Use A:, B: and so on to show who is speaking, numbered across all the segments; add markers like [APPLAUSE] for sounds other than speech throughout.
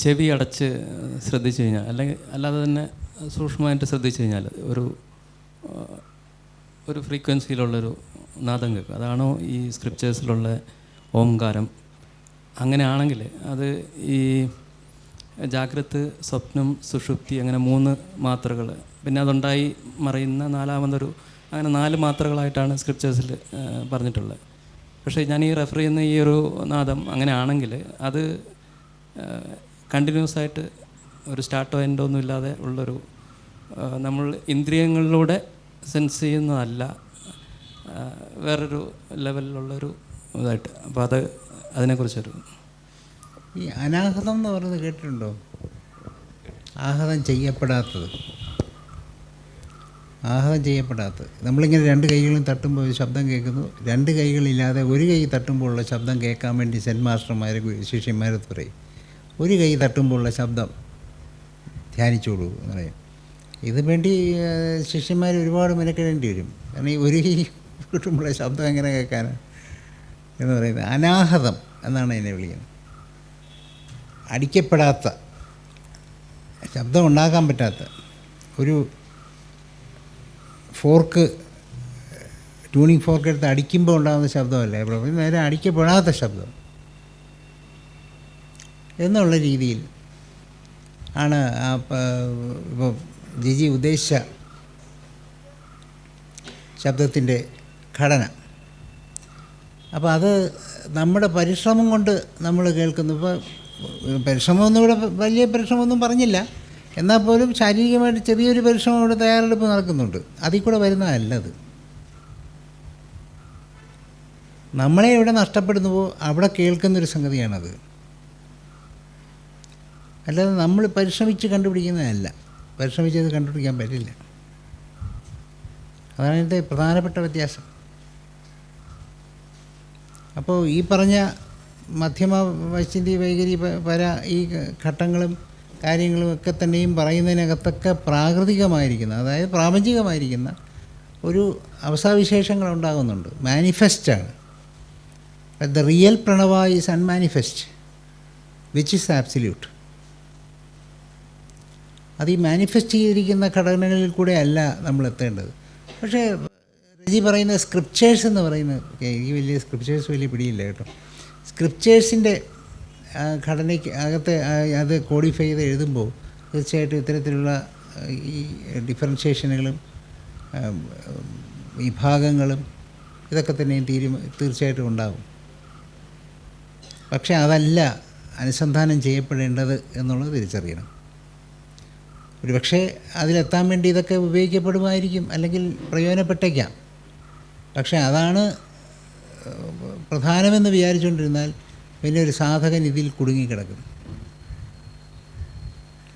A: ചെവി അടച്ച് ശ്രദ്ധിച്ചു കഴിഞ്ഞാൽ അല്ലെങ്കിൽ അല്ലാതെ തന്നെ സൂക്ഷ്മമായിട്ട് ശ്രദ്ധിച്ചു കഴിഞ്ഞാൽ ഒരു ഒരു ഫ്രീക്വൻസിയിലുള്ളൊരു നാദം കേൾക്കും. അതാണോ ഈ സ്ക്രിപ്റ്റേഴ്സിലുള്ള ഓംകാരം. അങ്ങനെയാണെങ്കിൽ അത് ഈ ജാഗ്രത് സ്വപ്നം സുഷുപ്തി അങ്ങനെ മൂന്ന് മാത്രകൾ പിന്നെ അതുണ്ടായി മറയുന്ന നാലാമതൊരു അങ്ങനെ നാല് മാത്രകളായിട്ടാണ് സ്ക്രിപ്റ്റേഴ്സിൽ പറഞ്ഞിട്ടുള്ളത്. പക്ഷേ ഞാൻ ഈ റെഫർ ചെയ്യുന്ന ഈ ഒരു നാദം അങ്ങനെ ആണെങ്കിൽ അത് കണ്ടിന്യൂസ് ആയിട്ട് ഒരു സ്റ്റാർട്ടോ എൻഡോ ഒന്നും ഇല്ലാതെ ഉള്ളൊരു നമ്മൾ ഇന്ദ്രിയങ്ങളിലൂടെ സെൻസ് ചെയ്യുന്നതല്ല വേറൊരു ലെവലിലുള്ളൊരു ഇതായിട്ട്. അപ്പോൾ അത് അതിനെക്കുറിച്ചൊരു
B: ഈ അനാഹതം എന്ന് പറയുന്നത് കേട്ടിട്ടുണ്ടോ? ആഹതം ചെയ്യപ്പെടാത്തത്. ആഹതം ചെയ്യപ്പെടാത്തത്. നമ്മളിങ്ങനെ രണ്ട് കൈകളും തട്ടുമ്പോൾ ഒരു ശബ്ദം കേൾക്കുന്നു. രണ്ട് കൈകളില്ലാതെ ഒരു കൈ തട്ടുമ്പോഴുള്ള ശബ്ദം കേൾക്കാൻ വേണ്ടി സെൻ മാസ്റ്റർമാർ ശിഷ്യന്മാരെ പറയും. ഒരു കൈ തട്ടുമ്പോഴുള്ള ശബ്ദം. ധ്യാനിച്ചോളൂ എന്ന് പറയും. ഇത് വേണ്ടി ശിഷ്യന്മാർ ഒരുപാട് മെനക്കെടേണ്ടി വരും. കാരണം ഈ ഒരു കിട്ടുമ്പോഴുള്ള ശബ്ദം എങ്ങനെ കേൾക്കാനാണ് എന്ന് പറയുന്നത് അനാഹതം എന്നാണ് എന്നെ വിളിക്കുന്നത്. അടിക്കപ്പെടാത്ത ശബ്ദം ഉണ്ടാക്കാൻ പറ്റാത്ത ഒരു ഫോർക്ക് ട്യൂണിങ് ഫോർക്ക് എടുത്ത് അടിക്കുമ്പോൾ ഉണ്ടാകുന്ന ശബ്ദമല്ല. നേരെ അടിക്കപ്പെടാത്ത ശബ്ദം. എന്നുള്ള രീതിയിൽ ആണ് ഇപ്പോൾ ജിജി ഉദ്ദേശിച്ച ശബ്ദത്തിന്റെ ഘടന. അപ്പോൾ അത് നമ്മുടെ പരിശ്രമം കൊണ്ട് നമ്മൾ കേൾക്കുന്നു. ഇപ്പോൾ പരിശ്രമമൊന്നും ഇവിടെ വലിയ പരിശ്രമമൊന്നും പറഞ്ഞില്ല. എന്നാൽ പോലും ശാരീരികമായിട്ട് ചെറിയൊരു പരിശ്രമം ഇവിടെ തയ്യാറെടുപ്പ് നടക്കുന്നുണ്ട്. അതിൽ കൂടെ വരുന്നതല്ല അത്. നമ്മളെ ഇവിടെ നഷ്ടപ്പെടുന്നുവോ അവിടെ കേൾക്കുന്നൊരു സംഗതിയാണത്. അല്ലാതെ നമ്മൾ പരിശ്രമിച്ച് കണ്ടുപിടിക്കുന്നതല്ല. പരിശ്രമിച്ചത് കണ്ടുപിടിക്കാൻ പറ്റില്ല. അതാണ് ഇതിന്റെ പ്രധാനപ്പെട്ട വ്യത്യാസം. അപ്പോൾ ഈ പറഞ്ഞ മധ്യമ വൈശ്യന്തി വൈകരി വര ഈ ഘട്ടങ്ങളും കാര്യങ്ങളും ഒക്കെ തന്നെയും പറയുന്നതിനകത്തൊക്കെ പ്രാകൃതികമായിരിക്കുന്ന അതായത് പ്രാപഞ്ചികമായിരിക്കുന്ന ഒരു അവസ്ഥാവിശേഷങ്ങൾ ഉണ്ടാകുന്നുണ്ട്. മാനിഫെസ്റ്റാണ് the real Pranava is unmanifest which is absolute അത് ഈ മാനിഫെസ്റ്റ് ചെയ്തിരിക്കുന്ന ഘടനകളിൽ കൂടെ അല്ല നമ്മൾ എത്തേണ്ടത്. പക്ഷേ രജി പറയുന്ന സ്ക്രിപ്റ്റേഴ്സ് എന്ന് പറയുന്ന എനിക്ക് വലിയ സ്ക്രിപ്റ്റേഴ്സ് വലിയ പിടിയില്ല കേട്ടോ. സ്ക്രിപ്റ്റേഴ്സിന്റെ ഘടനയ്ക്ക് അകത്തെ അത് കോഡിഫൈ ചെയ്ത് എഴുതുമ്പോൾ തീർച്ചയായിട്ടും ഇത്തരത്തിലുള്ള ഈ ഡിഫറൻഷിയേഷനുകളും വിഭാഗങ്ങളും ഇതൊക്കെ തന്നെയും തീരുമാ തീർച്ചയായിട്ടും ഉണ്ടാകും പക്ഷേ അതല്ല അനുസന്ധാനം ചെയ്യപ്പെടേണ്ടത് എന്നുള്ളത് തിരിച്ചറിയണം. ഒരുപക്ഷെ അതിലെത്താൻ വേണ്ടി ഇതൊക്കെ ഉപയോഗിക്കപ്പെടുമായിരിക്കും അല്ലെങ്കിൽ പ്രയോജനപ്പെട്ടേക്കാം. പക്ഷേ അതാണ് പ്രധാനമെന്ന് വിചാരിച്ചുകൊണ്ടിരുന്നാൽ പിന്നെ ഒരു സാധകൻ ഇതിൽ കുടുങ്ങിക്കിടക്കും.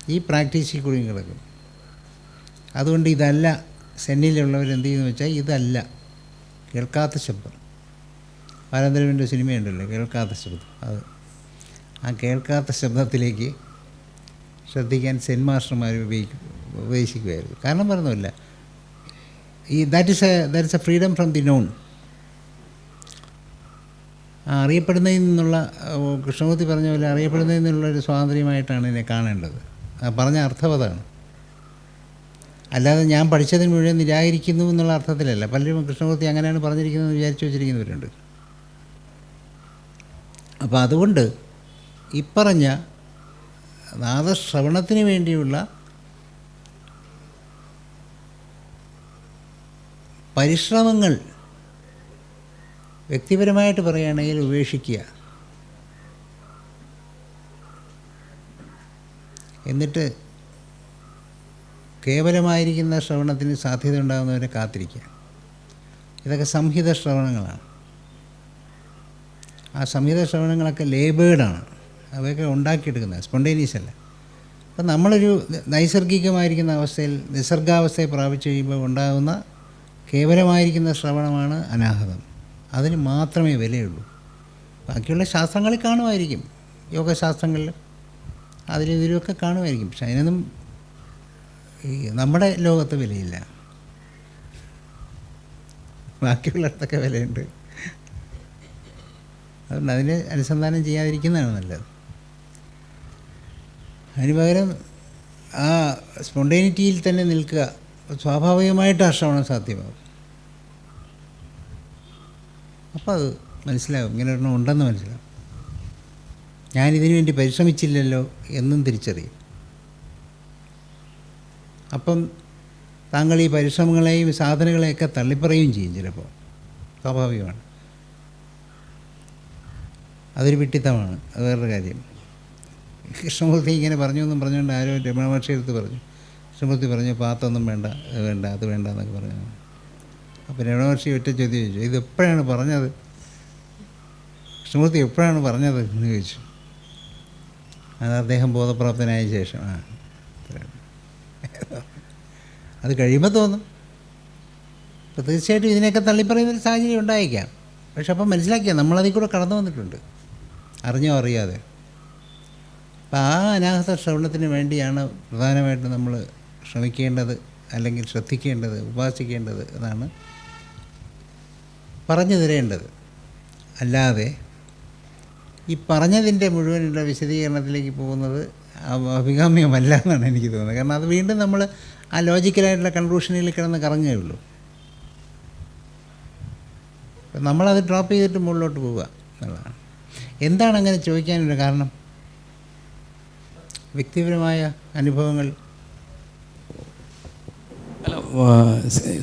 B: ഈ പ്രാക്ടീസിൽ കുടുങ്ങിക്കിടക്കും. അതുകൊണ്ട് ഇതല്ല സെന്നിലുള്ളവർ എന്ത് ചെയ്യുന്നു വെച്ചാൽ ഇതല്ല കേൾക്കാത്ത ശബ്ദം. പാരന്തരവിന്റെ സിനിമയുണ്ടല്ലോ കേൾക്കാത്ത ശബ്ദം. അത് ആ കേൾക്കാത്ത ശബ്ദത്തിലേക്ക് ശ്രദ്ധിക്കാൻ സെൻ മാസ്റ്റർമാർ ഉപയോഗിക്കും ഉപദേശിക്കുമായിരുന്നു കാരണം പറഞ്ഞില്ല ഈ that is a that is a freedom from the known അറിയപ്പെടുന്നതിൽ നിന്നുള്ള കൃഷ്ണമൂർത്തി പറഞ്ഞ പോലെ അറിയപ്പെടുന്നതിൽ നിന്നുള്ള ഒരു സ്വാതന്ത്ര്യമായിട്ടാണ് ഇതിനെ കാണേണ്ടത്. പറഞ്ഞ അർത്ഥം അല്ലാതെ ഞാൻ പഠിച്ചതിന് മുഴുവൻ നിരാകരിക്കുന്നു എന്നുള്ള അർത്ഥത്തിലല്ല. പലരും കൃഷ്ണമൂർത്തി അങ്ങനെയാണ് പറഞ്ഞിരിക്കുന്നതെന്ന് വിചാരിച്ചു വച്ചിരിക്കുന്നവരുണ്ട്. അപ്പോൾ അതുകൊണ്ട് ഇപ്പറഞ്ഞ നാദശ്രവണത്തിന് വേണ്ടിയുള്ള പരിശ്രമങ്ങൾ വ്യക്തിപരമായിട്ട് പറയുകയാണെങ്കിൽ ഉപേക്ഷിക്കുക. എന്നിട്ട് കേവലമായിരിക്കുന്ന ശ്രവണത്തിന് സാധ്യത ഉണ്ടാകുന്നവരെ കാത്തിരിക്കുക. ഇതൊക്കെ സംഹിത ശ്രവണങ്ങളാണ്. ആ സംഹിത ശ്രവണങ്ങളൊക്കെ ലേബേർഡാണ് അവയൊക്കെ ഉണ്ടാക്കിയെടുക്കുന്നത് സ്പോണ്ടേനിയസ് അല്ല. അപ്പം നമ്മളൊരു നൈസർഗികമായിരിക്കുന്ന അവസ്ഥയിൽ നിസർഗാവസ്ഥയെ പ്രാപിച്ചു കഴിയുമ്പോൾ ഉണ്ടാകുന്ന കേവലമായിരിക്കുന്ന ശ്രവണമാണ് അനാഹതം. അതിന് മാത്രമേ വിലയുള്ളൂ. ബാക്കിയുള്ള ശാസ്ത്രങ്ങളിൽ കാണുമായിരിക്കും. യോഗശാസ്ത്രങ്ങളിൽ അതിലും ഇതിലുമൊക്കെ കാണുമായിരിക്കും. പക്ഷെ അതിനൊന്നും ഈ നമ്മുടെ ലോകത്ത് വിലയില്ല. ബാക്കിയുള്ളിടത്തൊക്കെ വിലയുണ്ട്. അതുകൊണ്ട് അതിന് അനുസന്ധാനം ചെയ്യാതിരിക്കുന്നതാണ് നല്ലത്. അതിന് പകരം ആ സ്പോണ്ടേനിറ്റിയിൽ തന്നെ നിൽക്കുക സ്വാഭാവികമായിട്ട് ആ ശ്രവണം സാധ്യമാകും. അപ്പോൾ അത് മനസ്സിലാവും ഇങ്ങനെ ഒരെണ്ണം ഉണ്ടെന്ന് മനസ്സിലാവും ഞാനിതിനു വേണ്ടി പരിശ്രമിച്ചില്ലല്ലോ എന്നും തിരിച്ചറിയും. അപ്പം താങ്കൾ ഈ പരിശ്രമങ്ങളെയും സാധനങ്ങളെയൊക്കെ തള്ളിപ്പറയും ചെയ്യും ചിലപ്പോൾ. സ്വാഭാവികമാണ്. അതൊരു വിട്ടിത്തമാണ്. അത് വേറൊരു കാര്യം. കൃഷ്ണമൂർത്തി ഇങ്ങനെ പറഞ്ഞു എന്നും പറഞ്ഞുകൊണ്ട് ആരോ രമണ മഹർഷി എടുത്ത് പറഞ്ഞു. കൃഷ്ണമൂർത്തി പറഞ്ഞു പാത്തൊന്നും വേണ്ട വേണ്ട അത് വേണ്ട എന്നൊക്കെ പറഞ്ഞു. അപ്പോൾ രമണ മഹർഷി ഒറ്റ ചോദ്യം ചോദിച്ചു. ഇത് എപ്പോഴാണ് പറഞ്ഞത്? കൃഷ്ണമൂർത്തി എപ്പോഴാണ് പറഞ്ഞത്? എന്ന് ചോദിച്ചു. അത് അദ്ദേഹം ബോധപ്രാപ്തനായ ശേഷം ആ അത് കഴിയുമ്പോൾ തോന്നും. അപ്പോൾ തീർച്ചയായിട്ടും ഇതിനെയൊക്കെ തള്ളിപ്പറയുന്നൊരു സാഹചര്യം ഉണ്ടായേക്കാം. പക്ഷെ അപ്പം മനസ്സിലാക്കിയാൽ നമ്മളതിൽ കൂടെ കടന്നു വന്നിട്ടുണ്ട്. അറിഞ്ഞോ അറിയാതെ. അപ്പം ആ അനാഹത ശ്രവണത്തിന് വേണ്ടിയാണ് പ്രധാനമായിട്ടും നമ്മൾ ശ്രമിക്കേണ്ടത് അല്ലെങ്കിൽ ശ്രദ്ധിക്കേണ്ടത് ഉപാസിക്കേണ്ടത് എന്നാണ് പറഞ്ഞു തരേണ്ടത്. അല്ലാതെ ഈ പറഞ്ഞതിന്റെ മുഴുവനുള്ള വിശദീകരണത്തിലേക്ക് പോകുന്നത് അഭികാമ്യമല്ല എന്നാണ് എനിക്ക് തോന്നുന്നത്. കാരണം അത് വീണ്ടും നമ്മൾ ആ ലോജിക്കലായിട്ടുള്ള കൺക്ലൂഷനിൽ കിടന്ന് കറങ്ങുകയുള്ളൂ ഉള്ളൂ. നമ്മളത് ഡ്രോപ്പ് ചെയ്തിട്ട് മുകളിലോട്ട് പോവുക എന്നുള്ളതാണ്. എന്താണ് അങ്ങനെ ചോദിക്കാനുള്ള കാരണം? വ്യക്തിപരമായ അനുഭവങ്ങൾ.
A: അല്ല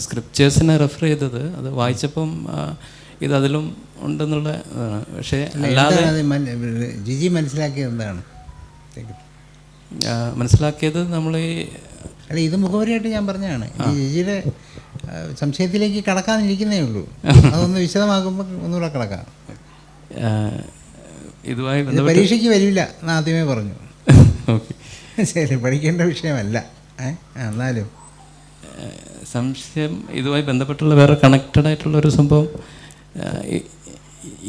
A: സ്ക്രിപ്റ്റേഴ്സിനെ റെഫർ ചെയ്തത് അത് വായിച്ചപ്പം ഇത് അതിലും ഉണ്ടെന്നുള്ള പക്ഷേ അല്ലാതെ
B: ജിജി മനസ്സിലാക്കിയത് എന്താണ്?
A: മനസ്സിലാക്കിയത് നമ്മൾ ഈ
B: അല്ല ഇത് മുഖവരിയായിട്ട് ഞാൻ പറഞ്ഞതാണ്. ഈ ജിജിയുടെ സംശയത്തിലേക്ക് കടക്കാതിരിക്കുന്നേ ഉള്ളൂ. അതൊന്ന് വിശദമാകുമ്പോൾ ഒന്നുകൂടെ കടക്കാം.
A: ഇതുമായി
B: പരീക്ഷയ്ക്ക് വരില്ല എന്ന് ആദ്യമേ പറഞ്ഞു. ശരി പഠിക്കേണ്ട വിഷയമല്ല. എന്നാലും.
A: സംശയം ഇതുമായി ബന്ധപ്പെട്ടുള്ള വേറെ കണക്റ്റഡ് ആയിട്ടുള്ള ഒരു സംഭവം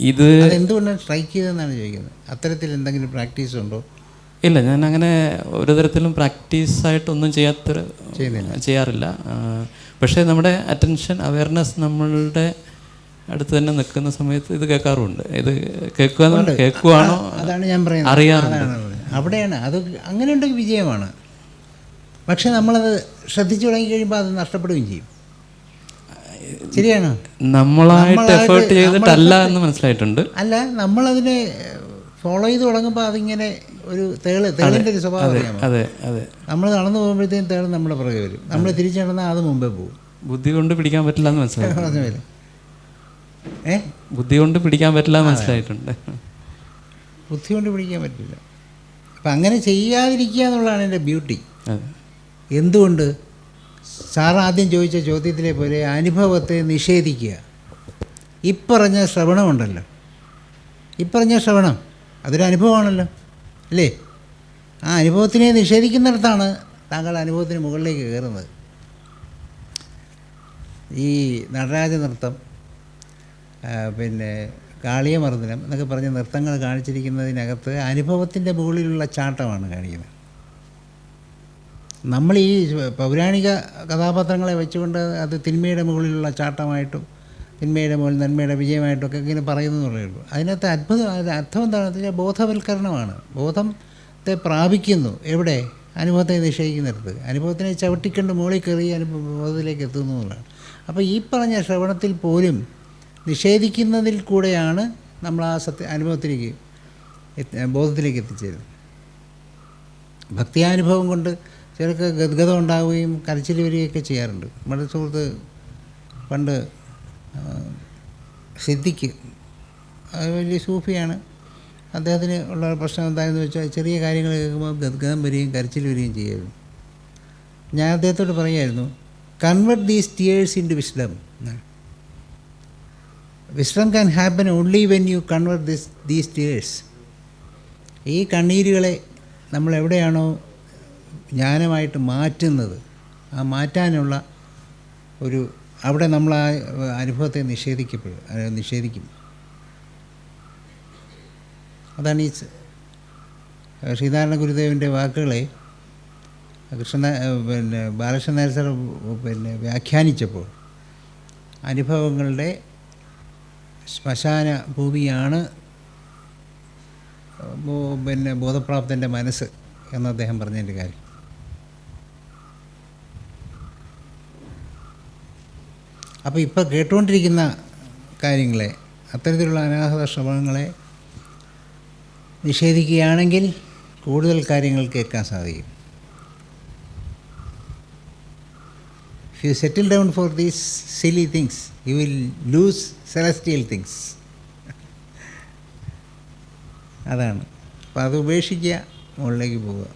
A: ഇത്
B: എന്തുകൊണ്ടാണ് സ്ട്രൈക്ക് ചെയ്തതെന്നാണ് ചോദിക്കുന്നത്? അത്തരത്തിൽ എന്തെങ്കിലും പ്രാക്ടീസ് ഉണ്ടോ?
A: ഇല്ല ഞാൻ അങ്ങനെ ഒരു തരത്തിലും പ്രാക്ടീസ് ആയിട്ടൊന്നും ചെയ്യാത്തൊരു ചെയ്യാറില്ല. പക്ഷേ നമ്മുടെ അറ്റൻഷൻ അവയർനെസ് നമ്മളുടെ അടുത്ത് തന്നെ നിൽക്കുന്ന സമയത്ത് ഇത് കേൾക്കാറുമുണ്ട്. ഇത് കേൾക്കുക കേൾക്കുവാണോ
B: അതാണ് ഞാൻ പറയുന്നത്.
A: അറിയാറുണ്ട്.
B: അവിടെയാണ്. അത് അങ്ങനെ ഉണ്ടെങ്കിൽ വിജയമാണ്. പക്ഷെ നമ്മളത് ശ്രദ്ധിച്ചു തുടങ്ങി കഴിയുമ്പോൾ അത് നഷ്ടപ്പെടുകയും ചെയ്യും. ശരിയാണോ?
A: നമ്മളായിട്ട് എഫേർട്ട് ചെയ്തിട്ടല്ല എന്ന് മനസ്സിലായിട്ടുണ്ട്.
B: അല്ല നമ്മളതിനെ ഫോളോ ചെയ്ത് തുടങ്ങുമ്പോൾ അതിങ്ങനെ ഒരു തേൾ തേളിന്റെ ഒരു സ്വഭാവം
A: അതെ അതെ
B: നമ്മൾ നടന്നു പോകുമ്പോഴത്തേക്കും തേൾ നമ്മുടെ പുറകെ വരും. നമ്മൾ തിരിച്ചു നടന്നാൽ അത് മുമ്പേ പോകും.
A: ബുദ്ധി കൊണ്ട് പിടിക്കാൻ പറ്റില്ല എന്ന് മനസ്സിലായി [LAUGHS]
B: ഏ?
A: ബുദ്ധി കൊണ്ട് പിടിക്കാൻ പറ്റില്ല എന്ന് മനസ്സിലായിട്ടുണ്ട്.
B: ബുദ്ധി കൊണ്ട് പിടിക്കാൻ പറ്റില്ല. അപ്പം അങ്ങനെ ചെയ്യാതിരിക്കുക എന്നുള്ളതാണ് എന്റെ ബ്യൂട്ടി. എന്തുകൊണ്ട്? സാർ ആദ്യം ചോദിച്ച ചോദ്യത്തിലെ പോലെ അനുഭവത്തെ നിഷേധിക്കുക. ഇപ്പറഞ്ഞ ശ്രവണമുണ്ടല്ലോ ഇപ്പറഞ്ഞ ശ്രവണം അതൊരു അനുഭവമാണല്ലോ അല്ലേ? ആ അനുഭവത്തിനെ നിഷേധിക്കുന്നിടത്താണ് താങ്കൾ അനുഭവത്തിന് മുകളിലേക്ക് കയറുന്നത്. ഈ നടരാജ നൃത്തം പിന്നെ കാളിയമർദ്ദനം എന്നൊക്കെ പറഞ്ഞ് നൃത്തങ്ങൾ കാണിച്ചിരിക്കുന്നതിനകത്ത് അനുഭവത്തിന്റെ മുകളിലുള്ള ചാട്ടമാണ് കാണിക്കുന്നത് നമ്മൾ ഈ പൗരാണിക കഥാപാത്രങ്ങളെ വെച്ചുകൊണ്ട് അത് തിന്മയുടെ മുകളിലുള്ള ചാട്ടമായിട്ടും തിന്മയുടെ മുകളിൽ നന്മയുടെ വിജയമായിട്ടൊക്കെ ഇങ്ങനെ പറയുന്നതെന്നുള്ളേ ഉള്ളൂ. അതിനകത്ത് അത്ഭുതം അർത്ഥം എന്താണെന്ന് വെച്ചാൽ ബോധവൽക്കരണമാണ്. ബോധത്തെ പ്രാപിക്കുന്നു. എവിടെ? അനുഭവത്തെ നിഷേധിക്കുന്നിടത്ത് അനുഭവത്തിനെ ചവിട്ടിക്കൊണ്ട് മുകളിൽ കയറി അനുഭവ ബോധത്തിലേക്ക് എത്തുന്നു അപ്പോൾ ഈ പറഞ്ഞ ശ്രവണത്തിൽ പോലും നിഷേധിക്കുന്നതിൽ കൂടെയാണ് നമ്മൾ ആ സത്യ അനുഭവത്തിലേക്ക് ബോധത്തിലേക്ക് എത്തിച്ചേരുന്നത്. ഭക്തിയാനുഭവം കൊണ്ട് ചിലർക്ക് ഗദ്ഗതം ഉണ്ടാവുകയും കരച്ചിൽ വരികയൊക്കെ ചെയ്യാറുണ്ട്. നമ്മുടെ സുഹൃത്ത് പണ്ട് സിദ്ധിക്ക് സിദ്ദിഖ് വലിയ സൂഫിയാണ്. അദ്ദേഹത്തിന് ഉള്ള പ്രശ്നം എന്താണെന്ന് വെച്ചാൽ ചെറിയ കാര്യങ്ങൾ കേൾക്കുമ്പോൾ ഗദ്ഗതം വരികയും കരച്ചിൽ വരികയും ചെയ്യുമായിരുന്നു. ഞാൻ അദ്ദേഹത്തോട് പറയായിരുന്നു convert these tears into wisdom wisdom can happen only when you convert this these tears ഈ കണ്ണീരുകളെ നമ്മൾ എവിടെയാണോ ജ്ഞാനമായിട്ട് മാറ്റുന്നത് ആ മാറ്റാനുള്ള ഒരു അവിടെ നമ്മൾ ആ അനുഭവത്തെ നിഷേധിക്കപ്പെടും നിഷേധിക്കും. അതാണ് ഈ ശ്രീധാരണ ഗുരുദേവന്റെ വാക്കുകളെ കൃഷ്ണ പിന്നെ ബാലകൃഷ്ണൻ നായർ സാർ പിന്നെ വ്യാഖ്യാനിച്ചപ്പോൾ അനുഭവങ്ങളുടെ ശ്മശാന ഭൂമിയാണ് പിന്നെ ബോധപ്രാപ്തന്റെ മനസ്സ് എന്ന് അദ്ദേഹം പറഞ്ഞതിന്റെ കാര്യം. അപ്പോൾ ഇപ്പോൾ കേട്ടുകൊണ്ടിരിക്കുന്ന കാര്യങ്ങളെ അത്തരത്തിലുള്ള അനാഹത ശ്രമങ്ങളെ നിഷേധിക്കുകയാണെങ്കിൽ കൂടുതൽ കാര്യങ്ങൾ കേൾക്കാൻ സാധിക്കും. If you settle down for these silly things, you will lose celestial things. [LAUGHS] അതാണ് അപ്പോൾ അത് ഉപേക്ഷിക്കുക മുകളിലേക്ക് പോവുക